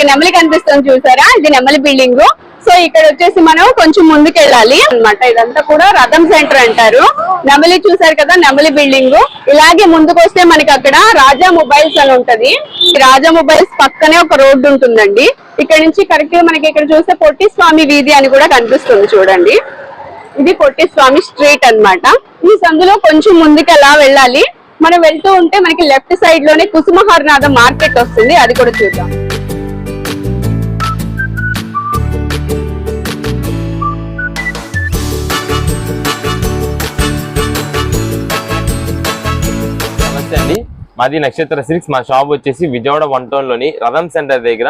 మనకి నెమలి కనిపిస్తుంది చూసారా? ఇది నెమలి బిల్డింగ్ సో ఇక్కడ వచ్చేసి మనం కొంచెం ముందుకెళ్ళాలి అనమాట ఇదంతా కూడా రథం సెంటర్ అంటారు. నెమలి చూసారు కదా నెమలి బిల్డింగ్ ఇలాగే ముందుకు వస్తే మనకి అక్కడ రాజా మొబైల్స్ అని ఉంటది. రాజా మొబైల్స్ పక్కనే ఒక రోడ్డు ఉంటుందండి. ఇక్కడ నుంచి కరెక్ట్గా మనకి ఇక్కడ చూస్తే పొట్టి స్వామి వీధి అని కూడా కనిపిస్తుంది చూడండి. ఇది పొట్టి స్వామి స్ట్రీట్ అన్నమాట. ఈ సందులో కొంచెం ముందుకు అలా వెళ్ళాలి. మనం వెళ్తూ ఉంటే మనకి లెఫ్ట్ సైడ్లోనే కుసుమహర్నాథ మార్కెట్ వస్తుంది. అది కూడా చూద్దాం. నమస్తే అండి. మాది నక్షత్ర సిల్క్స్. మా షాప్ వచ్చేసి విజయవాడ వన్ టౌన్లోని రథం సెంటర్ దగ్గర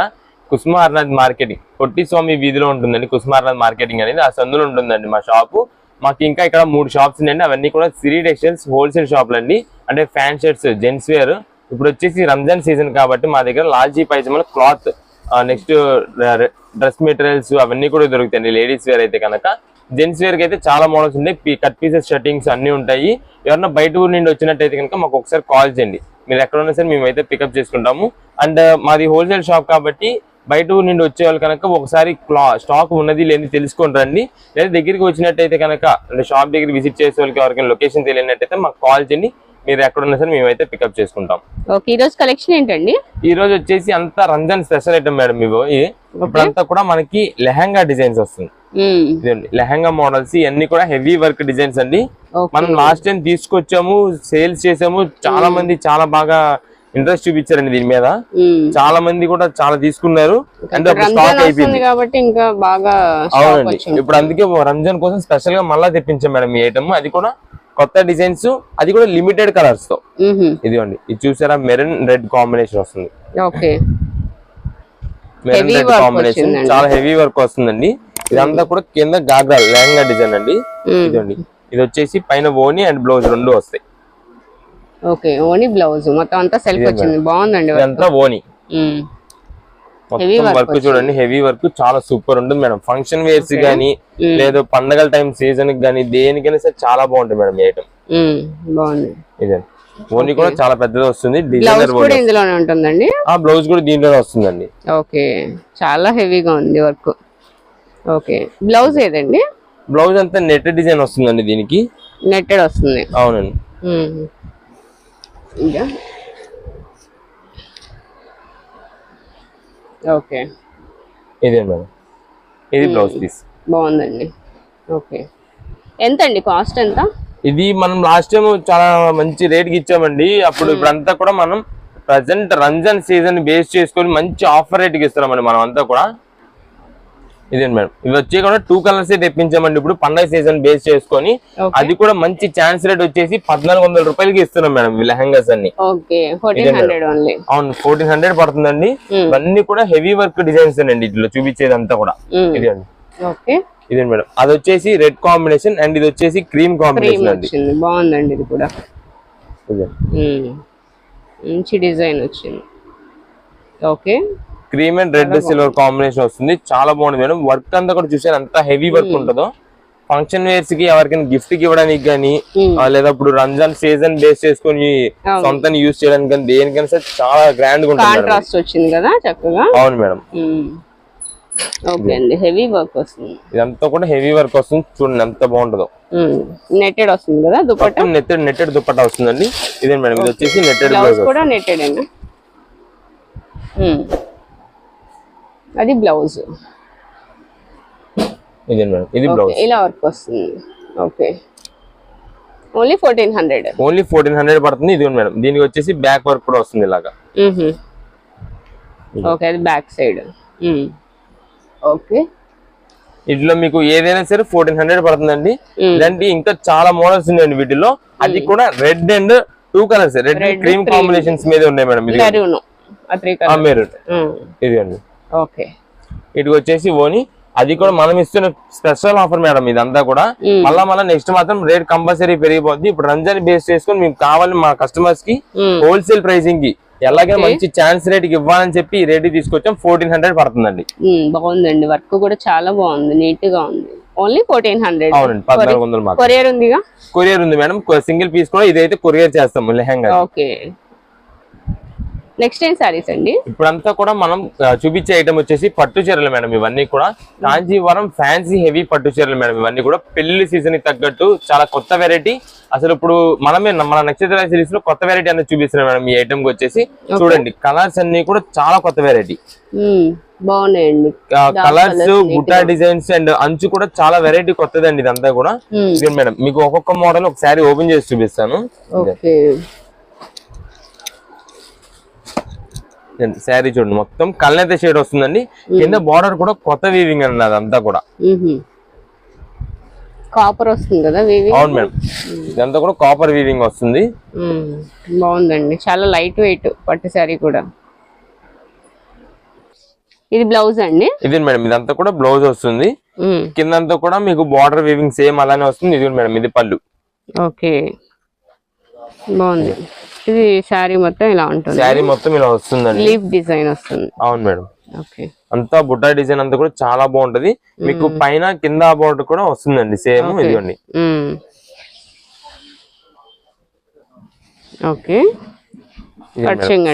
కుసుమార్నాథ్ మార్కెటింగ్. పొట్టి స్వామి వీధిలో ఉంటుందండి. కుసుమార్నాథ్ మార్కెటింగ్ అనేది ఆ సందులో ఉంటుందండి మా షాపు మాకు ఇంకా ఇక్కడ మూడు షాప్స్ ఉన్నాయండి. అవన్నీ కూడా సిరీ టెక్స్టైల్స్ హోల్సేల్ షాపులు అండి. అంటే ఫ్యాన్ షర్ట్స్ జెంట్స్ వేర్ ఇప్పుడు వచ్చేసి రంజాన్ సీజన్ కాబట్టి మా దగ్గర లాల్జీ పైజమల క్లాత్ నెక్స్ట్ డ్రెస్ మెటీరియల్స్ అవన్నీ కూడా దొరుకుతాయండి. లేడీస్ వేర్ అయితే కనుక. జెంట్స్ వేర్కి అయితే చాలా మోడల్స్ ఉంటాయి కట్ పీసెస్ షర్టింగ్స్ అన్ని ఉంటాయి. ఎవరన్నా బయట ఊరి నుండి వచ్చినట్టయితే కనుక మాకు ఒకసారి కాల్ చేయండి. మీరు ఎక్కడ ఉన్నా సరే మేమైతే పికప్ చేసుకుంటాము. అండ్ మాది హోల్సేల్ షాప్ కాబట్టి బయట ఊరి నుండి వచ్చే వాళ్ళు కనుక ఒకసారి స్టాక్ ఉన్నది లేని తెలుసుకొని రండి. లేదా దగ్గరికి వచ్చినట్టయితే కనుక అంటే షాప్ దగ్గర విజిట్ చేసే వాళ్ళకి ఎవరికైనా లొకేషన్ తెలియనట్టయితే మాకు కాల్ చేయండి. మీరు ఎక్కడ ఉన్నా సరే మేమైతే పికప్ చేసుకుంటాం. ఓకే ఈ రోజు కలెక్షన్ ఏంటండి? ఈ రోజు వచ్చేసి అంతా రంజాన్ స్పెషల్ ఐటమ్ మేడం ఇవి. ఇప్పుడంతా కూడా మనకి లెహంగా డిజైన్స్ వస్తుంది. ఇదండి లెహంగా మోడల్స్ ఇవన్నీ కూడా హెవీ వర్క్ డిజైన్స్ అండి. మనం లాస్ట్ టైం తీసుకొచ్చాము సేల్స్ చేసాము చాలా మంది చాలా బాగా ఇంట్రెస్ట్ చూపించారండి దీని మీద. చాలా మంది కూడా చాలా తీసుకున్నారు. అండ్ స్టాక్ అయిపోయింది వస్తుంది కాబట్టి ఇంకా బాగా స్టాక్ అవునండి. వచ్చింది. ఇప్పుడు అందుకే రంజాన్ కోసం స్పెషల్గా మళ్ళా తెప్పించాం మేడం ఈ ఐటమ్ అది కూడా కొత్త డిజైన్స్ అది కూడా లిమిటెడ్ కలర్స్తో. ఇదిగోండి ఇది చూసారా? మెరూన్ రెడ్ కాంబినేషన్ వస్తుంది. Maroon red combination. చాలా హెవీ వర్క్ వస్తుందండి. ఇదంతా కూడా కింద గాగ్రా లెహంగా డిజైన్ అండి. ఇదండి. ఇది వచ్చేసి పైన ఓని అండ్ బ్లౌజ్ రెండు వస్తాయి. Okay only blouse. మొత్తం అంతా సెల్ఫ్ వచ్చింది. బాగుందండి. ఇదంతా ఓని. మొత్తం వర్క్ చూడండి హెవీ వర్క్ చాలా సూపర్ ఉంటుంది మేడం. ఫంక్షన్ వేర్స్ గానీ లేదు పండగల టైం సీజన్ గానీ దేనికైనా సరే చాలా బాగుంటుంది మేడం ఐటమ్ మ్మ్. బాగుంది. ఇదే. ఓని కూడా చాలా పెద్దది వస్తుంది. బ్లౌజ్ డిజైనర్ కూడా ఇందులోనే ఉంటుందండి? ఆ బ్లౌజ్ కూడా దీంట్లోనే వస్తుందండి. ఓకే చాలా హెవీగా ఉంది వర్క్ ఓకే. బ్లౌజ్ ఏదండి? బ్లౌజ్ అంతా నెట్ డిజైన్ వస్తుందండి దీనికి. నెట్టెడ్ వస్తుంది. అవునండి. ఇంకా? ఓకే. ఇదే మేడం. ఇది బ్లౌజ్ పీస్. బాగుందండి. ఓకే. ఎంత అండి కాస్ట్ ఎంత? ఇది మనం లాస్ట్ టైం చాలా మంచి రేట్కి ఇచ్చామండి. అప్పుడు ఇప్పుడంతా కూడా మనం ప్రజెంట్ రంజాన్ సీజన్ బేస్ చేసుకొని మంచి ఆఫర్ రేట్కి ఇస్తున్నామండి మనం అంతా కూడా. ఇదే మేడం. ఇవి వచ్చి కూడా టూ కలర్స్ తెప్పించామండి. ఇప్పుడు పండగ సీజన్ బేస్ చేసుకొని. అది కూడా మంచి ఛాన్స్ రేట్ వచ్చేసి పద్నాలుగు వందల రూపాయలకి ఇస్తున్నాం మేడం ఈ లెహంగాస్ అన్ని. అవును ఫోర్టీన్ హండ్రెడ్ పడుతుందండి. ఇవన్నీ కూడా హెవీ వర్క్ డిజైన్స్ అండి ఇట్లా చూపించేది అంతా కూడా ఇది అండి. ఓకే ఇదే మేడం. అది వచ్చేసి రెడ్ కాంబినేషన్ అండ్ ఇది వచ్చేసి క్రీమ్ కాంబినేషన్ అండి. బాగుందండి ఇది కూడా. మ్మ్. మంచి డిజైన్ వచ్చింది. Okay cream and red silver combination వస్తుంది. చాలా బాగుంది మేడం. వర్క్ అంతా కూడా చూసారు ఎంత హెవీ వర్క్ ఉంటుందో. ఫంక్షన్ వేర్స్కి ఎవరికైనా గిఫ్ట్కి ఇవ్వడానికి కానీ లేదా ఇప్పుడు రంజాన్ సీజన్ బేస్ చేసుకొని సొంతం యూస్ చేయడానికి కానీ దేనికైనా సరే చాలా గ్రాండ్గా ఉంటుంది కదా చక్కగా? అవును మేడం. ఓకే అండి. హెవీ వర్క్ వస్తుంది. ఇదంతా కూడా హెవీ వర్క్ వస్తుంది. చూడండి ఎంత బాగుంటుందో. నెట్టెడ్ వస్తుంది కదా దుపట్టా? నెట్టెడ్ నెట్టెడ్ దుపట్టా వస్తుందండి. ఇదే మేడం ఇది వచ్చేసి నెట్టెడ్ కూడా నెట్టెడ్ అండి. అది బ్లౌజ్. ఇదే మేడం. ఇది బ్లౌజ్. ఇలా వర్క్ వస్తుంది. Okay. Only fourteen hundred only fourteen hundred పడుతుంది. ఇది మేడం దీనికి వచ్చేసి బ్యాక్ వర్క్ కూడా వస్తుంది ఇలాగా. ఓకే అది బ్యాక్ సైడ్ ఓకే. ఇట్లా మీకు ఏదైనా సరే ఫోర్టీన్ హండ్రెడ్ పడుతుందండి. ఇలాంటి ఇంకా చాలా మోడల్స్ ఉన్నాయండి వీటిలో అది కూడా red and two colours red cream combinations మీద ఉన్నాయి మేడం. ఇది మెరూన్. ఆ త్రీ ఆ కలర్ మెరూన్. ఇది అండి ఓకే. ఇటు వచ్చేసి ఓని అది కూడా మనం ఇస్తున్న స్పెషల్ ఆఫర్ మేడం ఇదంతా కూడా. మళ్ళా మళ్ళీ నెక్స్ట్ మాత్రం రేట్ కంపల్సరీ పెరిగిపోద్ది. ఇప్పుడు రంజాన్ బేస్ చేసుకొని మీకు కావాలి మా కస్టమర్స్కి హోల్సేల్ ప్రైసింగ్కి. ఎలాగైనా మంచి ఛాన్స్ రేట్కి ఇవ్వాలని చెప్పి ఈ రేట్ తీసుకొచ్చాం. ఫోర్టీన్ హండ్రెడ్ పడుతుందండి. బాగుందండి. వర్క్ కూడా చాలా బాగుంది. నీట్గా ఉంది. ఓన్లీ ఫోర్టీన్ హండ్రెడ్ అవునండి పద్నాలుగు వందలు కొరియర్ ఉందిగా? కొరియర్ ఉంది మేడం. సింగిల్ పీస్ కూడా ఇదైతే కొరియర్ చేస్తాము లెహంగా ఓకే. నెక్స్ట్ ఏం సారీస్ అండి? ఇప్పుడంతా కూడా మనం చూపించే ఐటమ్ వచ్చేసి పట్టు చీరలు మేడం ఇవన్నీ కూడా. కాంజీవరం ఫ్యాన్సీ హెవీ పట్టు చీరలు మేడం ఇవన్నీ కూడా. పెళ్ళి సీజన్కి తగ్గట్టు చాలా కొత్త వెరైటీ అసలు ఇప్పుడు మనమే మన నక్షత్ర సిరీస్లో కొత్త వెరైటీ అనేది చూపిస్తున్నాం మేడం ఈ ఐటమ్కి వచ్చేసి. చూడండి కలర్స్ అన్ని కూడా చాలా కొత్త వెరైటీ. బాగున్నాయండి. కలర్స్ బుట్టా డిజైన్స్ అండ్ అంచు కూడా చాలా వెరైటీ కొత్తదండి ఇదంతా కూడా. మేడం మీకు ఒక్కొక్క మోడల్ ఒక శారీ ఓపెన్ చేసి చూపిస్తాను ఓకే శారీ చూడండి మొత్తం కల్నేత షేడ్ వస్తుందండి. కింద బార్డర్ కూడా కొత్త వీవింగ్ అండి అదంతా కూడా. కాపర్ వస్తుంది కదా అవును మేడం. ఇదంతా కూడా కాపర్ వీవింగ్ వస్తుంది. బాగుందండి. చాలా లైట్ వెయిట్ పట్టు శారీ కూడా. ఇది బ్లౌజ్ అండి? ఇది మేడం ఇదంతా కూడా బ్లౌజ్ వస్తుంది. కిందంతా కూడా మీకు బార్డర్ వీవింగ్ సేమ్ అలానే వస్తుంది. ఇది మేడం ఇది పళ్ళు. ఓకే. బాగుంది. ఇది శారీ మొత్తం ఇలా ఉంటుంది. శారీ మొత్తం ఇలా వస్తుందండి. లీఫ్ డిజైన్ వస్తుంది. అవును మేడం. ఓకే. అంతా బుట్టా డిజైన్ అంతా కూడా చాలా బాగుంటది. మీకు పైన కింద బార్డర్ కూడా వస్తుందండి సేమ్ ఇదిగోండి. ఓకే.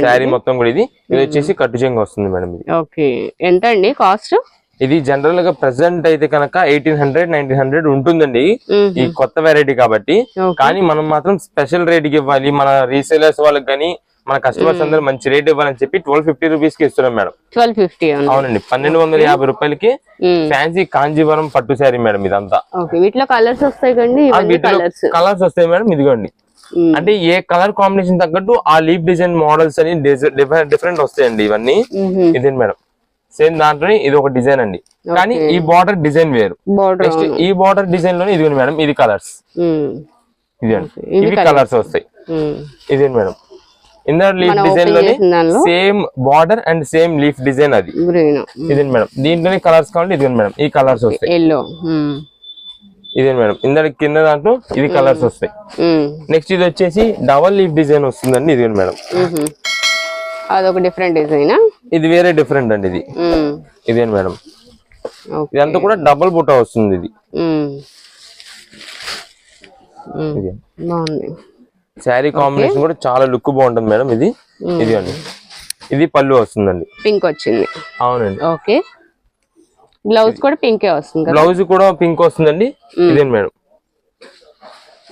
శారీ మొత్తం కూడా ఇది. ఇది వచ్చేసి కట్టు చెంగు వస్తుంది మేడం ఇది. ఓకే. ఎంత అండి కాస్ట్? ఇది జనరల్గా ప్రెసెంట్ అయితే కనుక ఎయిటీన్ హండ్రెడ్ నైన్టీన్ హండ్రెడ్ ఉంటుందండి. ఈ కొత్త వెరైటీ కాబట్టి. కానీ మనం మాత్రం స్పెషల్ రేట్కి ఇవ్వాలి. మన రీసేలర్స్ వాళ్ళకి కానీ మన కస్టమర్స్ అందరూ మంచి రేట్ ఇవ్వాలని చెప్పి ట్వెల్వ్ ఫిఫ్టీ రూపీస్కి ఇస్తున్నాం మేడం. ట్వెల్వ్ ఫిఫ్టీ అవును అవునండి. పన్నెండు వందల యాభై రూపాయలకి ఫ్యాన్సీ కాంజీవరం పట్టు శారీ మేడం ఇదంతా. వీటిలో కలర్స్ వస్తాయి కలర్స్ వస్తాయి మేడం ఇదిగోండి. అంటే ఏ కలర్ కాంబినేషన్ తగ్గట్టు ఆ లీఫ్ డిజైన్ మోడల్స్ అని డిఫరెంట్ డిఫరెంట్ వస్తాయండి ఇవన్నీ. ఇదే మేడం? సేమ్ దాంట్లో ఇది ఒక డిజైన్ అండి. కానీ ఈ బార్డర్ డిజైన్ వేరు. నెక్స్ట్ ఈ బార్డర్ డిజైన్లోనే ఇదిగోండి మేడం ఇది కలర్స్. ఇదండి ఇవి కలర్స్. వస్తాయి. ఇదే మేడం? ఇందర్ leaf డిజైన్లోనే same border and same leaf design అది. గ్రీన్. ఇదే మేడం? దీంట్లోనే కలర్స్ కావాలి ఇదిగోండి మేడం ఈ కలర్స్ వస్తాయి. ఎల్లో. ఇదే మేడం? ఇందర కింద దాంట్లో ఇది కలర్స్ వస్తాయి. నెక్స్ట్ ఇది వచ్చేసి డబల్ లీఫ్ డిజైన్ వస్తుందండి ఇది మేడం. అదొక డిఫరెంట్ డిజైన్ ఇది వేరే డిఫరెంట్ అండి ఇది. ఇదే మేడం? ఇదంతా కూడా డబుల్ బుట్ట వస్తుంది ఇది. బాగుంది. శారీ కాంబినేషన్ కూడా చాలా లుక్ బాగుంటుంది మేడం ఇది. ఇది అండి. ఇది పళ్ళు వస్తుందండి. పింక్ వచ్చింది. అవునండి. ఓకే బ్లౌజ్ కూడా పింకే వస్తుంది కదా? బ్లౌజ్ కూడా పింక్ వస్తుందండి. ఇదే మేడం?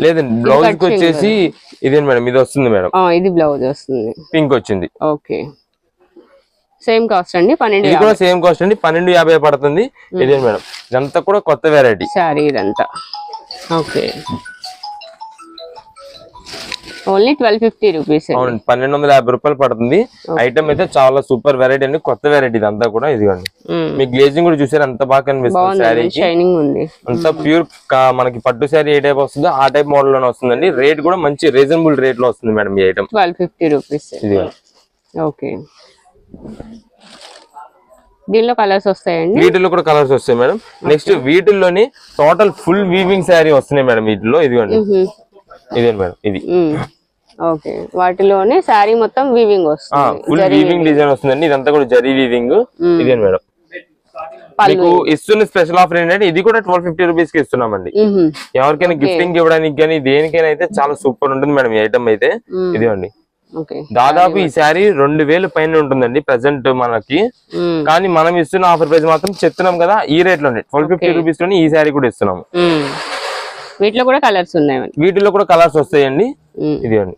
లేదండి బ్లౌజ్కి వచ్చేసి ఇదే మేడం? ఇది వస్తుంది మేడం. ఇది బ్లౌజ్ వస్తుంది. పింక్ వచ్చింది. ఓకే. సేమ్ కాస్ట్ అండి పన్నెండు ఇది కూడా సేమ్ కాస్ట్ అండి పన్నెండు యాభై పడుతుంది. ఇదే మేడం? ఇదంతా కూడా కొత్త వెరైటీ శారీ ఇదంతా. Okay. Only twelve fifty rupees పన్నెండు వందల యాభై రూపాయలు పడుతుంది. ఐటమ్ అయితే చాలా సూపర్ వెరైటీ అండి కొత్త వెరైటీ ఇదంతా కూడా ఇదిగోండి. మీ గ్లేజింగ్ కూడా చూసారు అంత బాగా కనిపిస్తుంది శారీకి? షైనింగ్ ఉంది. అంతా ప్యూర్ మనకి పట్టు శారీ ఏ టైప్ వస్తుందో ఆ టైప్ మోడల్లోనే వస్తుందండి. రేట్ కూడా మంచి రీజనబుల్ రేట్లో వస్తుంది మేడం ఈ item twelve fifty rupees. Okay. దీనిలో కలర్స్ వస్తాయండి? వీటిల్లో కూడా కలర్స్ వస్తాయి మేడం. నెక్స్ట్ వీటిల్లోని టోటల్ ఫుల్ వీవింగ్ శారీ వస్తున్నాయి మేడం వీటిలో ఇదిగోండి. ఇదే మేడం ఇది. ఓకే. వాటిలోనే శారీ మొత్తం వీవింగ్ వస్తుంది. ఫుల్ వీవింగ్ డిజైన్ వస్తుందండి. ఇదంతా కూడా జరీ వీవింగ్ ఇదే మేడం? మీకు ఇస్తున్న స్పెషల్ ఆఫర్ ఏంటంటే ఇది కూడా ట్వెల్వ్ ఫిఫ్టీ రూపీస్కి ఇస్తున్నామండి. ఎవరికైనా గిఫ్టింగ్ ఇవ్వడానికి కానీ దేనికైనా అయితే చాలా సూపర్ ఉంటుంది మేడం ఈ ఐటమ్ అయితే. ఇదిగోండి. దాదాపు ఈ శారీ రెండు వేలు పైన ఉంటుందండి ప్రెసెంట్ మనకి. కానీ మనం ఇస్తున్న ఆఫర్ ప్రైస్ మాత్రం చెప్తున్నాం కదా ఈ రేట్లోనే. ట్వెల్వ్ ఫిఫ్టీ రూపీస్లోనే ఈ శారీ కూడా ఇస్తున్నాము. వీటిలో కూడా కలర్స్ ఉన్నాయి వీటిలో కూడా కలర్స్ వస్తాయండి. ఇదిగోండి.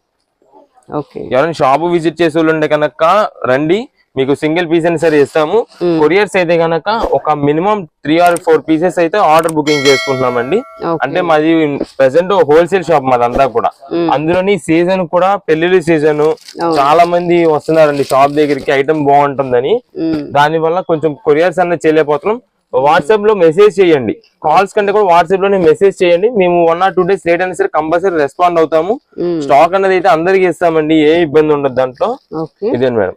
ఎవరైనా షాప్ విజిట్ చేసే వాళ్ళు ఉంటే కనుక రండి మీకు సింగిల్ పీస్ అయినా సరే ఇస్తాము. కొరియర్స్ అయితే కనుక ఒక minimum three or four pieces అయితే ఆర్డర్ బుకింగ్ చేసుకుంటున్నామండి. ఓకే. అంటే మాది ప్రెసెంట్ హోల్సేల్ షాప్ మాదంతా కూడా. అందులోని సీజన్ కూడా పెళ్ళిళ్ళ సీజన్ చాలా మంది వస్తున్నారండి షాప్ దగ్గరికి ఐటమ్ బాగుంటుందని. దాని వల్ల కొంచెం కొరియర్స్ అన్న చేయలేకపోతున్నాం. వాట్సాప్లో మెసేజ్ చేయండి. కాల్స్ కంటే కూడా వాట్సాప్లోనే మెసేజ్ చేయండి. మేము one or two days late అయినా సరే కంపల్సరీ రెస్పాండ్ అవుతాము. స్టాక్ అనేది అయితే అందరికి ఇస్తామండి. ఏ ఇబ్బంది ఉండదు దాంట్లో. ఇదే మేడం.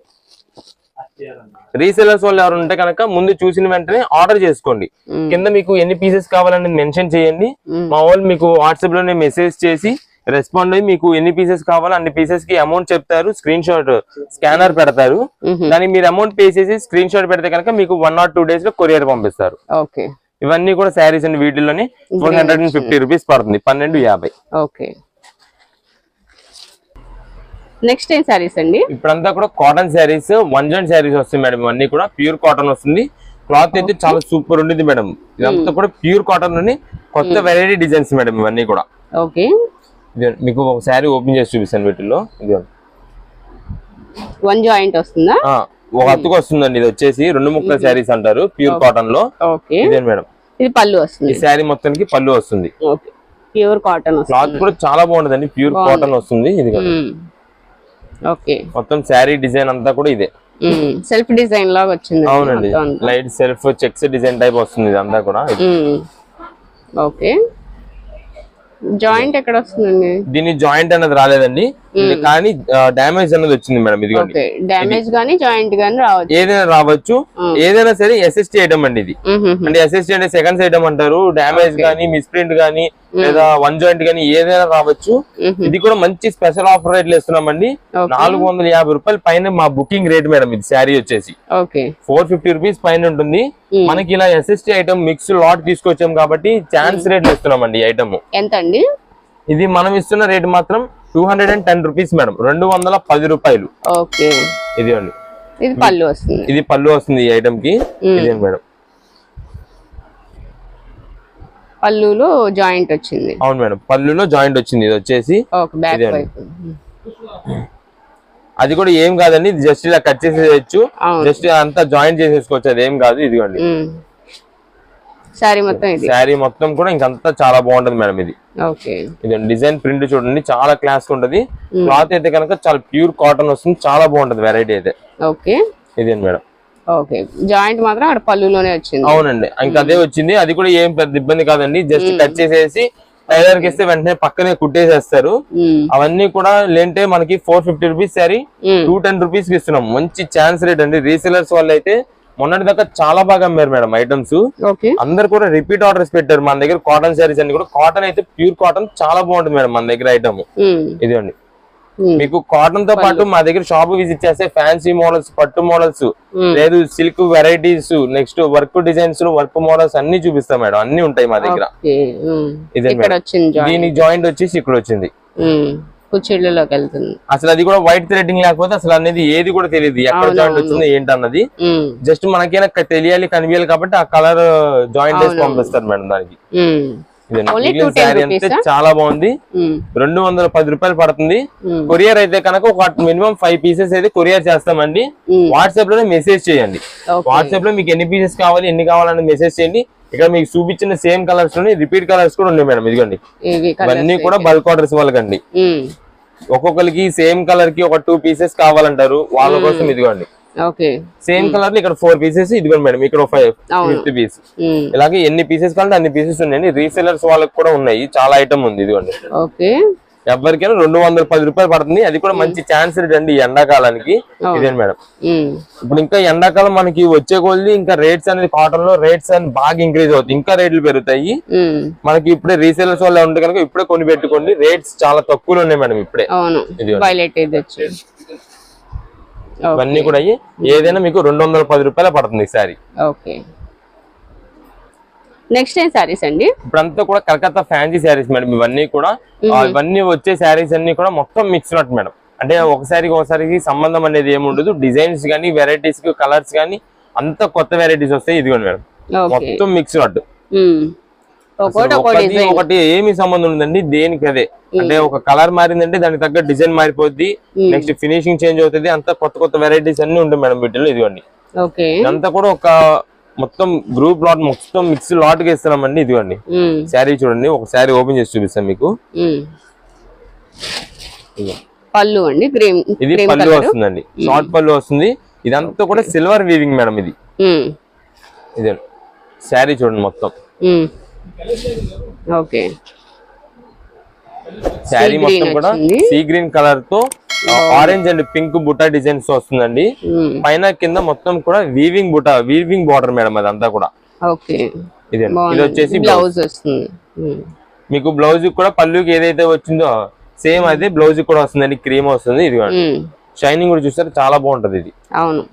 రీసెలర్స్ వాళ్ళు ఎవరు ఉంటే కనుక ముందు చూసిన వెంటనే ఆర్డర్ చేసుకోండి. కింద మీకు ఎన్ని పీసెస్ కావాలని మెన్షన్ చేయండి. మా వాళ్ళు మీకు వాట్సాప్లోనే మెసేజ్ చేసి రెస్పాండ్ అయ్యి మీకు ఎన్ని పీసెస్ కావాలో అన్ని పీసెస్కి అమౌంట్ చెప్తారు స్క్రీన్ షాట్ స్కానర్ పెడతారు. దానికి మీరు అమౌంట్ పే చేసి స్క్రీన్ షాట్ పెడితే కనుక మీకు వన్ ఆర్ టూ డేస్లో కొరియర్ పంపిస్తారు. ఓకే. ఇవన్నీ కూడా శారీస్ అండి వీటిల్లోనే four hundred and fifty rupees పడుతుంది పన్నెండు యాభై. ఓకే. నెక్స్ట్ ఏం సారీస్ అండి? ఇప్పుడంతా కూడా cotton saris one joint saris వస్తాయి మేడం ఇవన్నీ కూడా ప్యూర్ కాటన్ వస్తుంది. క్లాత్ అయితే చాలా సూపర్ ఉండేది మేడం. ఇదంతా కూడా ప్యూర్ కాటన్లోని కొత్త వెరైటీ డిజైన్స్ మేడం ఇవన్నీ కూడా. ఓకే. మీకు ఒక శారీ ఓపెన్ చేసి చూపిస్తాను వీటిల్లో. ఇది వన్ జాయింట్ వస్తుందా? ఒక అత్తుకు వస్తుందండి ఇది వచ్చేసి రెండు ముక్కల శారీస్ అంటారు ప్యూర్ కాటన్లో ఓకే ఇదే మేడం. ఇది పళ్ళు ఈ వస్తుంది శారీ మొత్తానికి పళ్ళు వస్తుంది. ప్యూర్ కాటన్ క్లాత్ కూడా చాలా బాగుంటదండి ప్యూర్ కాటన్ వస్తుంది ఇది కూడా. ఓకే మొత్తం శారీ డిజైన్ అంతా కూడా ఇదే. సెల్ఫ్ డిజైన్ లాగా వచ్చింది అవునండి. అంతా. Light self checks design type వస్తుంది ఇదంతా కూడా. ఇది. మ్మ్. ఓకే జాయింట్ ఎక్కడ వస్తుందండి దీని జాయింట్ అనేది రాలేదండి. కానీ డ్యామేజ్ అనేది వచ్చింది మేడం ఇదిగోండి. ఓకే డ్యామేజ్ గానీ జాయింట్ గానీ రావచ్చు. ఏదైనా రావచ్చు. ఏదైనా సరే ఎస్ఎస్టీ ఐటమ్ అండి ఇది. అంటే ఎస్ఎస్టీ అంటే సెకండ్స్ ఐటమ్ అంటారు. డ్యామేజ్ గానీ మిస్ప్రింట్ గానీ లేదా వన్ జాయింట్ గానీ ఏదైనా రావచ్చు. ఇది కూడా మంచి స్పెషల్ ఆఫర్ రేట్లు ఇస్తున్నామండి. నాలుగు వందల యాభై రూపాయల పైన మా బుకింగ్ రేట్ మేడం ఇది శారీ వచ్చేసి. ఫోర్ ఫిఫ్టీ రూపీస్ పైన ఉంటుంది. మనకి ఇలా ఎస్ఎస్టీ ఐటమ్ మిక్స్ లాట్ తీసుకొచ్చాం కాబట్టి ఛాన్స్ రేట్లు ఇస్తున్నామండి ఐటమ్. ఎంత అండి ఇది మనం ఇస్తున్న రేట్ మాత్రం two hundred and ten rupees madam. రెండు వందల పది రూపాయలు. ఓకే. ఇది అండి. ఇది పళ్ళు వస్తుంది. ఇది పళ్ళు వస్తుంది ఈ ఐటమ్కి. మేడం. పళ్ళులో జాయింట్ వచ్చింది. అవును మేడం. పళ్ళులో జాయింట్ వచ్చింది. ఇది వచ్చేసి అది కూడా ఏం కాదండి. జస్ట్ ఇలా కట్ చేసేయచ్చు. జస్ట్ అంతా జాయింట్ చేసేసుకోవచ్చు. అది ఏం కాదు. ఇదిగోండి. సారీ మొత్తం ఇది? శారీ మొత్తం కూడా ఇంకంతా చాలా బాగుంటది మేడం ఇది. ఓకే. ఇది డిజైన్ ప్రింట్ చూడండి చాలా క్లాస్ ఉంటది. క్లాత్ అయితే కనుక చాలా ప్యూర్ కాటన్ వస్తుంది చాలా బాగుంటది వెరైటీ అయితే. ఓకే. ఇదే మేడం? ఓకే. జాయింట్ మాత్రం అక్కడ పళ్ళులోనే వచ్చింది. అవునండి. ఇంకా అదే వచ్చింది. అది కూడా ఏం పెద్ద ఇబ్బంది కాదండి. జస్ట్ కట్ చేసేసి టైలర్కి ఇస్తే వెంటనే పక్కనే కుట్టేసేస్తారు. అవన్నీ కూడా లేంటే మనకి four fifty rupees sorry. Two ten రూపీస్కి ఇస్తున్నాం. మంచి ఛాన్స్ రేట్ అండి. రీసెలర్స్ వాళ్ళు అయితే మొన్నటి దాకా చాలా బాగా అమ్మారు మేడం ఐటమ్స్. అందరు కూడా రిపీట్ ఆర్డర్స్ పెట్టారు మన దగ్గర కాటన్ శారీస్ అన్ని కూడా. కాటన్ అయితే ప్యూర్ కాటన్ చాలా బాగుంటుంది మేడం మన దగ్గర ఐటమ్. ఇదండి. మీకు కాటన్తో పాటు మా దగ్గర షాప్ విజిట్ చేస్తే ఫ్యాన్సీ మోడల్స్ పట్టు మోడల్స్. లేదు silk varieties next work designs work models అన్ని చూపిస్తాం మేడం. అన్ని ఉంటాయి మా దగ్గర. ఇదే మేడం. జాయింట్ వచ్చేసి ఇక్కడ వచ్చింది. కుర్చీలలోకి వెళ్తుంది అసలు అది కూడా వైట్ థ్రెడ్డింగ్ లేకపోతే అసలు అనేది ఏది కూడా తెలియదు ఎక్కడ జాయింట్. వచ్చింది ఏంటన్నది. జస్ట్ మనకైనా తెలియాలి కనిపించాలి కాబట్టి ఆ కలర్ జాయింట్ వేసి పంపిస్తారు మేడం దానికి మ్మ్. ఇది Only మిగిలిన 210 శారీ అంతే rupees ఆ? చాలా బాగుంది. రెండు వందల పది రూపాయలు పడుతుంది. కొరియర్ అయితే కనుక ఒక మినిమం ఫైవ్ పీసెస్ అయితే కొరియర్ చేస్తామండి. వాట్సాప్లోనే మెసేజ్ చేయండి. వాట్సాప్లో మీకు ఎన్ని పీసెస్ కావాలి ఎన్ని కావాలని మెసేజ్ చేయండి ఇక్కడ మీకు చూపించిన సేమ్ కలర్స్లోనే రిపీట్ కలర్స్ కూడా ఉన్నాయి మేడం ఇదిగోండి. ఇవి ఇవన్నీ కూడా బల్క్ ఆర్డర్స్ వాళ్ళకండి. ఒక్కొక్కరికి సేమ్ కలర్కి ఒక టూ పీసెస్ కావాలంటారు వాళ్ళ కోసం ఇదిగోండి. సేమ్ కలర్ ఇక్కడ ఫోర్ పీసెస్ ఇదిగోండి మేడం ఇక్కడ ఫైవ్. Fifth piece. ఇలాగే ఎన్ని పీసెస్ కావాలంటే అన్ని పీసెస్ ఉన్నాయండి. రీసెలర్స్ వాళ్ళకి కూడా ఉన్నాయి చాలా ఐటమ్ ఉంది ఇదిగోండి. ఓకే. ఎవరికైనా రెండు వందల పది రూపాయలు పడుతుంది. అది కూడా మంచి ఛాన్స్ అండి ఈ ఎండాకాలానికి. ఇదే మేడం. ఇప్పుడు ఇంకా ఎండాకాలం మనకి వచ్చే కొద్ది ఇంకా రేట్స్ అనేది కాటన్లో రేట్స్ అని బాగా ఇంక్రీజ్ అవుతాయి ఇంకా రేట్లు పెరుగుతాయి. మనకి ఇప్పుడే రీసేలర్స్ వల్ల ఉంటే కనుక ఇప్పుడే కొని పెట్టుకోండి రేట్స్ చాలా తక్కువలో ఉన్నాయి మేడం ఇప్పుడే. ఇవన్నీ కూడా అయ్యి ఏదైనా మీకు రెండు వందల పది రూపాయలు పడుతుంది ఈ సారీ. ఓకే నెక్స్ట్ ఏం సారీస్ అండి? ఇప్పుడంతా కూడా కలకత్తా ఫ్యాన్సీ శారీస్ మేడం ఇవన్నీ కూడా ఇవన్నీ వచ్చే శారీస్ అన్ని కూడా మొత్తం మిక్స్ నట్ మేడం అంటే ఒకసారికి ఒకసారికి సంబంధం అనేది ఏమి ఉండదు. డిజైన్స్ కానీ వెరైటీస్ కలర్స్ కానీ అంత కొత్త వెరైటీస్ వస్తాయి ఇదిగోండి మేడం మొత్తం మిక్స్ నట్ ఒకటి ఏమి సంబంధం ఉందండి దేనికి అదే. అంటే ఒక కలర్ మారిందంటే దానికి తగ్గ డిజైన్ మారిపోద్ది. నెక్స్ట్ ఫినిషింగ్ చేంజ్ అవుతుంది. అంతా కొత్త కొత్త వెరైటీస్ అన్ని ఉంటాయి మేడం వీటిలో ఇదిగోండి. ఇదంతా కూడా ఒక మొత్తం గ్రూప్ లాట్ మొత్తం మిక్స్ లాట్గా ఇస్తున్నామండి ఇదిగోండి. శారీ చూడండి ఒక శారీ ఓపెన్ చేసి చూపిస్తాను మీకు. పళ్ళు అండి ఇది పళ్ళు వస్తుందండి. షార్ట్ పళ్ళు వస్తుంది. ఇదంతా కూడా సిల్వర్ వీవింగ్ మేడం ఇది. ఇదే. శారీ చూడండి మొత్తం. ఓకే. శారీ మొత్తం కూడా. సీ గ్రీన్ కలర్తో ఆరెంజ్ అండ్ పింక్ బుటా డిజైన్స్ వస్తుందండి. మ్మ్. పైన కింద మొత్తం కూడా వీవింగ్ బుటా వీవింగ్ బార్డర్ మేడం అదంతా కూడా. ఓకే. ఇదే ఇది వచ్చేసి బ్లౌజ్ వస్తుంది. మ్మ్. మీకు బ్లౌజ్ కూడా పళ్ళుకి ఏదైతే వచ్చిందో సేమ్ అదే బ్లౌజ్ కూడా వస్తుందండి. క్రీమ్ వస్తుంది. ఇది. షైనింగ్ కూడా చూస్తారు చాలా బాగుంటది ఇది. అవును.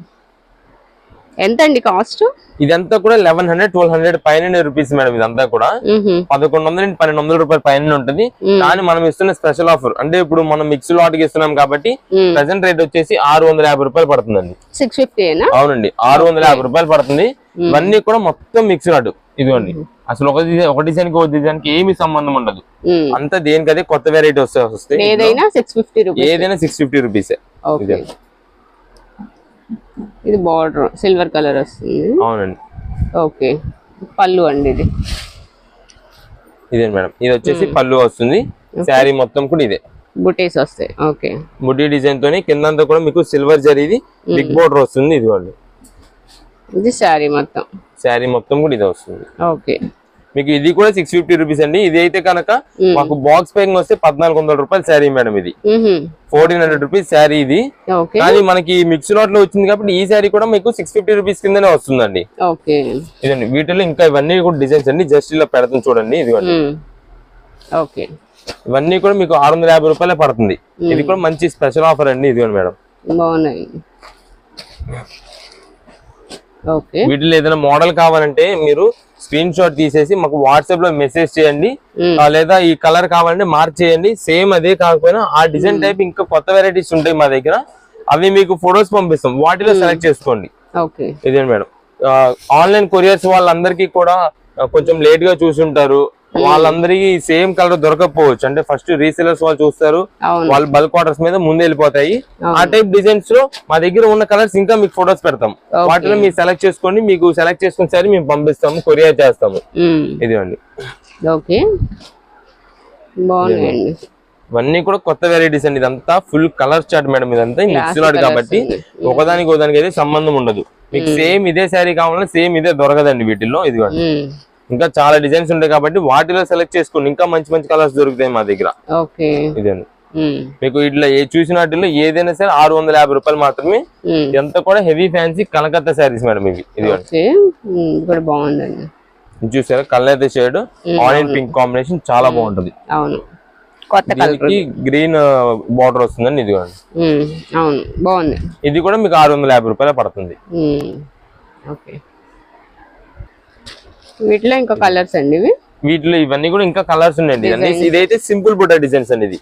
ఎంత అండి కాస్ట్? ఇదంతా కూడా లెవెన్ హండ్రెడ్ ట్వెల్వ్ హండ్రెడ్ పైన రూపీస్ మేడం ఇదంతా కూడా. పదకొండు వందల నుంచి పన్నెండు వందల రూపాయల పైన ఉంటుంది. కానీ మనం ఇస్తున్న స్పెషల్ ఆఫర్ అంటే ఇప్పుడు మనం మిక్స్ లాట్ ఇస్తున్నాం కాబట్టి ప్రెసెంట్ రేట్ వచ్చేసి ఆరు వందల యాభై రూపాయలు పడుతుందండి. సిక్స్ ఫిఫ్టీనా అవునండి. ఆరు వందల యాభై రూపాయలు పడుతుంది. ఇవన్నీ కూడా మొత్తం మిక్స్ లాట్ ఇదిగోండి. అసలు ఒక డిజైన్ ఒక డిజైన్కి ఒక డిజైన్కి ఏమి సంబంధం ఉండదు. అంతా దేనికదే కొత్త వెరైటీ వస్తే వస్తాయి ఏదైనా సిక్స్ ఫిఫ్టీ రూపీస్ ఏదైనా సిక్స్ ఫిఫ్టీ రూపీస్ ఇది బార్డర్ సిల్వర్ కలర్ వస్తుంది. అవునండి. ఓకే. పళ్ళు అండి ఇది. ఇదే మేడం. ఇది వచ్చేసి పళ్ళు వస్తుంది. శారీ మొత్తం కూడా ఇదే. బుటీస్ వస్తాయి. ఓకే. ముడ్డి డిజైన్ తోని కిందంతా కూడా మీకు సిల్వర్ జరీది బిగ్ బోర్డర్ వస్తుంది ఇదిగోండి. ఇది శారీ మొత్తం. శారీ మొత్తం కూడా ఇదే వస్తుంది. ఓకే. మీకు ఇది కూడా సిక్స్ ఫిఫ్టీ రూపీస్ అండి. ఇది అయితే కనుక మాకు బాక్స్ ప్యాకింగ్ వస్తే పద్నాలుగు వందల రూపాయలు శారీ మేడం ఇది. ఫోర్టీన్ హండ్రెడ్ రూపీస్ శారీ ఇది. కానీ మనకి మిక్స్ లాట్లో వచ్చింది కాబట్టి ఈ శారీ కూడా మీకు సిక్స్ ఫిఫ్టీ రూపీస్ కిందనే వస్తుందండి. ఇదండి. వీటిలో ఇంకా ఇవన్నీ కూడా డిజైన్స్ అండి. జస్ట్ ఇలా పెడతాం చూడండి. ఇదిగోండి. ఓకే. ఇవన్నీ కూడా మీకు ఆరు వందల యాభై రూపాయలే పడుతుంది. ఇది కూడా మంచి స్పెషల్ ఆఫర్ అండి. ఇదిగోండి మేడం. బాగున్నాయి. వీటిలో ఏదైనా మోడల్ కావాలంటే మీరు స్క్రీన్ షాట్ తీసేసి మాకు వాట్సాప్లో మెసేజ్ చేయండి. లేదా ఈ కలర్ కావాలంటే మార్క్ చేయండి. సేమ్ అదే కాకపోయినా ఆ డిజైన్ టైప్ ఇంకా కొత్త వెరైటీస్ ఉంటాయి మా దగ్గర. అవి మీకు ఫొటోస్ పంపిస్తాం. వాటిలో సెలెక్ట్ చేసుకోండి. ఇదే మేడం? ఆన్లైన్ కొరియర్స్ వాళ్ళందరికీ కూడా కొంచెం లేట్గా చూసుంటారు. వాళ్ళందరికీ సేమ్ కలర్ దొరకకపోవచ్చు. అంటే ఫస్ట్ రీసెలర్స్ వాళ్ళు చూస్తారు వాళ్ళు బల్క్ ఆర్డర్స్ మీద ముందు వెళ్ళిపోతాయి. ఆ టైప్ డిజైన్స్లో మా దగ్గర ఉన్న కలర్స్ ఇంకా మీకు ఫొటోస్ పెడతాం. వాటిలో మీరు సెలెక్ట్ చేసుకోండి మీకు సెలెక్ట్ చేసుకుని సరే మేము పంపిస్తాము కొరియర్ చేస్తాము. మ్మ్. ఇదిగోండి. ఓకే బాగున్నాయండి. ఇవన్నీ కూడా కొత్త వెరైటీస్ అండి. ఇదంతా ఫుల్ కలర్ చార్ట్ మేడం ఇదంతా మిక్స్ లాడ్ కాబట్టి ఒకదానికి ఒకదానికి అయితే సంబంధం ఉండదు. మీకు సేమ్ ఇదే శారీ కావాలన్నా సేమ్ ఇదే దొరకదండి వీటిల్లో. ఇదిగోండి. ఇంకా చాలా డిజైన్స్ ఉంటాయి కాబట్టి వాటిలో సెలెక్ట్ చేసుకోండి. ఇంకా మంచి మంచి కలర్స్ దొరుకుతాయి మా దగ్గర. ఇదండి. మీకు ఇట్లా ఏ చూసిన వాటిలో ఏదైనా సరే ఆరు వందల యాభై రూపాయలు మాత్రమే. ఎంత కూడా heavy fancy Calcutta saris madam ఇవి. ఇది బాగుందండి. ఇది చూసారా? Colour shade onion pink combination చాలా బాగుంటది. అవును. కొత్త కలర్ దీనికి గ్రీన్ బార్డర్ వస్తుందండి ఇదిగోండి. మ్మ్. అవును. బాగుంది. ఇది కూడా మీకు ఆరు వందల యాభై రూపాయలు పడుతుంది. ఓకే. వీటిలో ఇంకా కలర్స్ అండి ఇవి? వీటిలో ఇవన్నీ కూడా ఇంకా కలర్స్ ఉన్నాయండి ఇదైతే సింపుల్ బుట్ట డిజైన్స్ అండి ఇది.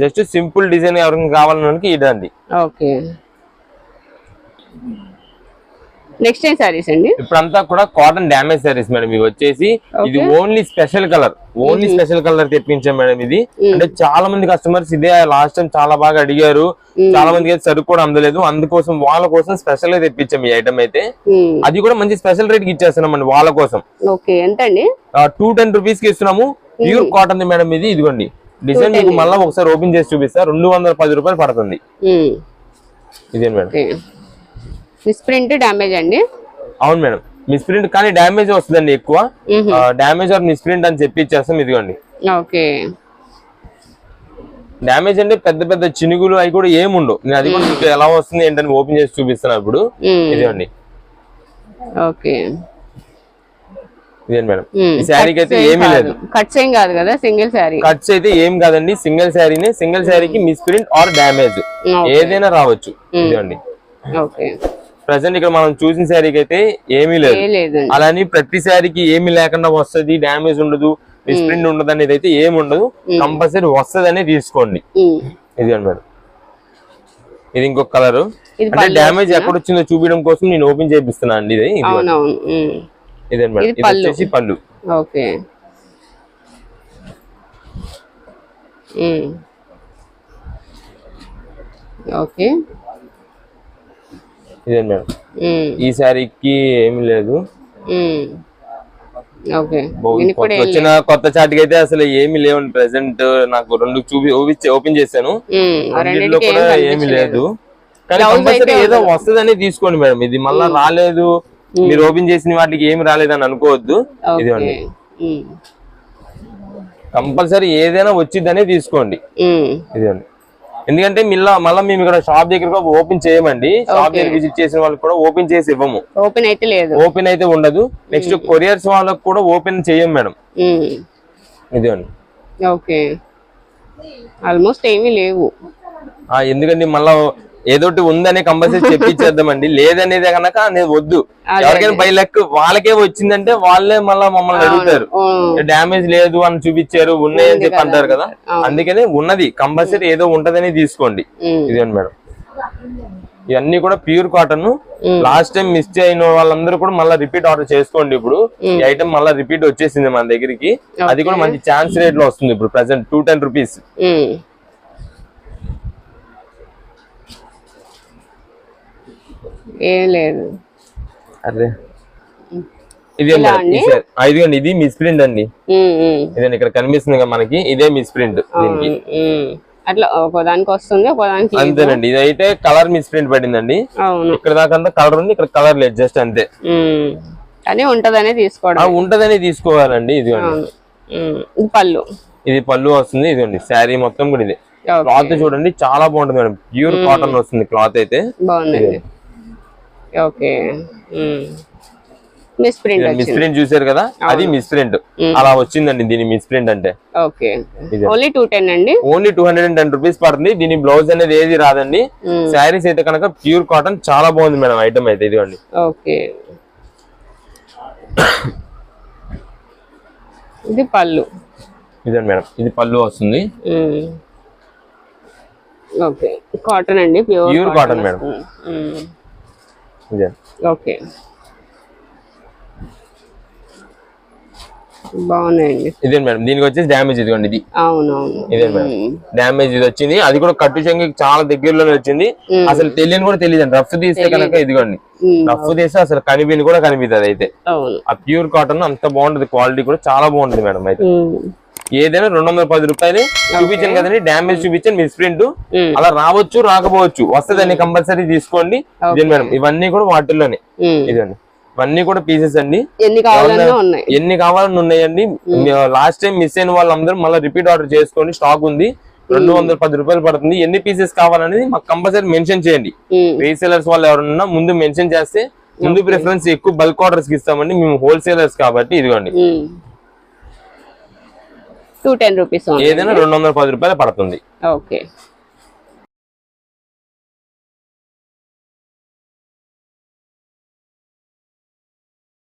జస్ట్ సింపుల్ డిజైన్ ఎవరికి కావాలన్నానికి ఇదండి ఓకే. నెక్స్ట్ ఏం సారీస్ అండి? ఇప్పుడంతా కూడా కాటన్ డ్యామేజ్ సారీస్ మేడం. ఇవి వచ్చేసి ఇది only special colour only special colour తెప్పించాం madam ఇది. అంటే చాలా మంది కస్టమర్స్ ఇదే లాస్ట్ టైం చాలా బాగా అడిగారు. చాలా మందికి అయితే సరుకు కూడా అందలేదు. అందుకోసం వాళ్ళ కోసం స్పెషల్గా తెప్పించాం ఈ ఐటమ్ అయితే. మ్మ్. అది కూడా మంచి స్పెషల్ రేట్కి ఇచ్చేస్తున్నాం అండి వాళ్ళ కోసం. ఓకే ఎంత అండి టూ టెన్ రూపీస్కి ఇస్తున్నాము. ప్యూర్ కాటన్ మేడం ఇది. ఇదిగోండి. డిజైన్ మీకు మళ్ళీ ఒకసారి ఓపెన్ చేసి చూపిస్తా. రెండు వందల పది రూపాయలు పడుతుంది. ఇదే మేడం? మిస్ప్రింట్ డ్యామేజ్ అండి. అవును మేడం. మిస్ప్రింట్ కానీ డ్యామేజ్ వస్తుందండి ఎక్కువ. మ్మ్. డ్యామేజ్ ఆర్ మిస్ప్రింట్ అని చెప్పి ఇచ్చేస్తాం ఇదిగోండి. ఓకే. డ్యామేజ్ అంటే పెద్ద పెద్ద చినుగులు అవి కూడా ఏముండవు నేను అది కూడా మీకు ఎలా వస్తుంది ఏంటని ఓపెన్ చేసి చూపిస్తాను ఇప్పుడు. ఇదిగోండి. ఓకే. ఇదే మేడం. ఈ శారీకి అయితే ఏమీ లేదు. కట్స్ ఏం కాదు కదా? సింగిల్ శారీ. కట్స్ అయితే ఏం కాదండి. సింగిల్ శారీనే. సింగిల్ శారీకి మిస్ప్రింట్ ఆర్ డ్యామేజ్. ఏదైనా రావచ్చు. ఇదిగోండి. ఓకే. ప్రజెంట్ ఇక్కడ మనం చూసిన శారీకి అయితే ఏమీ లేదు. అలాని ప్రతి శారీకి ఏమీ లేకుండా వస్తది డ్యామేజ్ ఉండదు మిస్ప్రింట్ ఉండదు అనేది అయితే ఏమి ఉండదు. కంపల్సరీ వస్తదనే తీసుకోండి. ఇదిగోండి మేడం ఇది ఇంకొక కలర్. ఇది అంటే డ్యామేజ్ ఎక్కడ వచ్చిందో? చూపించడం కోసం నేను ఓపెన్ చేపిస్తున్నా అండి ఇది. ఇది. ఇదే మేడం ఇది ఇది. వచ్చేసి పళ్ళు. ఓకే. ఓకే. ఇదే మేడం. ఈ శారీకి ఏమీ లేదు. వచ్చిన కొత్త చాటికి అయితే అసలు ఏమీ లేవండి. ప్రెసెంట్ నాకు రెండు చూపి ఓపెన్ చేశాను. రెండిట్లో కూడా ఏమీ. లేదు. కానీ కంపల్సరీ ఏదో వస్తుందని తీసుకోండి మేడం. ఇది మళ్ళా రాలేదు. మీరు ఓపెన్ చేసిన వాటికి ఏమి రాలేదని అనుకోవద్దు. ఇదిగోండి. మ్మ్. కంపల్సరీ ఏదైనా వచ్చిద్దనే తీసుకోండి. మ్మ్. ఎందుకంటే మళ్ళా మళ్ళీ మేము ఇక్కడ షాప్ దగ్గర ఓపెన్ చేయమండి. షాప్ దగ్గర విజిట్ చేసిన వాళ్ళకి కూడా ఓపెన్ చేసి ఇవ్వము. ఓపెన్ అయితే లేదు. ఓపెన్ అయితే ఉండదు. నెక్స్ట్ కొరియర్స్ వాళ్ళకి కూడా ఓపెన్ చేయం మేడం. ఇదండి ఓకే ఆల్మోస్ట్ ఏమీ లేవు. ఆ, ఎందుకంటే మళ్ళా ఏదోటి ఉందని కంపల్సరీ చెప్పించేద్దామండి. లేదనేది కనుక అనేది వద్దు. ఎవరికైనా బై లక్ వాళ్ళకే వచ్చిందంటే వాళ్ళే మళ్ళీ మమ్మల్ని అడుగుతారు. ఉమ్, డ్యామేజ్ లేదు అని చూపించారు ఉన్నాయని చెప్పి అంటారు కదా. అందుకని ఉన్నది. కంపల్సరీ ఏదో ఉంటదని తీసుకోండి. ఇదండి మేడం? ఇవన్నీ కూడా pure cotton. Last time miss అయిన వాళ్ళందరూ కూడా మళ్ళీ రిపీట్ ఆర్డర్ చేసుకోండి ఇప్పుడు. ఈ ఐటమ్ మళ్ళీ రిపీట్ వచ్చేసింది మన దగ్గరికి. అది కూడా మంచి ఛాన్స్ రేట్లో వస్తుంది ఇప్పుడు ప్రెసెంట్ టూ టెన్ రూపీస్ ఏం లేదు. అదే ఇది ఇలా అండి? ఇదిగోండి ఇది మిస్ ప్రింట్ అండి ఇదండి ఇక్కడ కనిపిస్తుంది మనకి ఇదే మిస్ ప్రింట్ దీనికి. అట్లా ఒకదానికి వస్తుంది ఒకదానికి. అంతేనండి ఇది? అయితే కలర్ మిస్ ప్రింట్ పడిందండి. ఇక్కడ దాకా అంతా కలర్ ఉంది ఇక్కడ కలర్ లేదు జస్ట్ అంతే. కానీ ఉంటదనే తీసుకోవడం. ఉంటదని తీసుకోవాలండి ఇది పళ్ళు. ఇది పళ్ళు వస్తుంది ఇదిగోండి శారీ మొత్తం కూడా ఇది. క్లాత్ చూడండి చాలా బాగుంటుంది మేడం. ప్యూర్ కాటన్ వస్తుంది క్లాత్ అయితే. బాగుందండి. ఓకే. మిస్ ప్రింట్ మిస్ వచ్చింది. ప్రింట్ చూసారు కదా? అది మిస్ ప్రింట్. అలా వచ్చిందండి దీని మిస్ ప్రింట్ అంటే. ఓన్లీ టూ టెన్ అండి? Only two hundred and ten rupees పడుతుంది. దీని బ్లౌజ్ అనేది ఏది రాదండి. శారీస్ అయితే కనుక ప్యూర్ కాటన్ చాలా బాగుంది మేడం ఐటమ్ అయితే ఇదిగోండి. ఓకే. ఇది పళ్ళు. ఇదండి మేడం. ఇది పళ్ళు వస్తుంది. ఓకే. కాటన్ అండి ప్యూర్ cotton, మేడం. ఓకే బాగున్నాయండి. ఇదే మేడం దీనికి వచ్చేసి డ్యామేజ్ ఇదిగోండి ఇది. అవునవును. ఇదే మేడం. డ్యామేజ్ ఇది వచ్చింది. అది కూడా కట్టు చెంగి చాలా దగ్గరలోనే వచ్చింది. అసలు తెలియని కూడా తెలియదు రఫ్ తీస్తే కనుక ఇదిగోండి. రఫ్ తీస్తే అసలు కనిపిని కూడా కనిపిస్తుంది అయితే. ఆ ప్యూర్ కాటన్ అంత బాగుంటది. క్వాలిటీ కూడా చాలా బాగుంటది మేడం అయితే. ఏదైనా రెండు వందల పది రూపాయలు చూపించాను కదండి. డ్యామేజ్ చూపించాను మిస్ ప్రింట్. అలా రావచ్చు రాకపోవచ్చు. వస్తదని కంపల్సరీ తీసుకోండి. మేడం ఇవన్నీ కూడా వాటిల్లోనే. ఇదండి. ఇవన్నీ కూడా పీసెస్ అండి. ఎన్ని కావాలని ఉన్నాయండి. లాస్ట్ టైం మిస్ అయిన వాళ్ళందరూ మళ్ళీ రిపీట్ ఆర్డర్ చేసుకోండి. స్టాక్ ఉంది. రెండు వందల పది రూపాయలు పడుతుంది. ఎన్ని పీసెస్ కావాలనేది మాకు కంపల్సరీ మెన్షన్ చేయండి. రీసేలర్స్ వాళ్ళు ఎవరన్నా ముందు మెన్షన్ చేస్తే ముందు ప్రిఫరెన్స్ ఎక్కువ బల్క్ ఆర్డర్స్కి ఇస్తామండి. మేము హోల్సేలర్స్ కాబట్టి ఇదిగోండి. టూ టెన్ రూపీస్ ఏదైనా రెండు వందల పది రూపాయలు పడుతుంది. ఓకే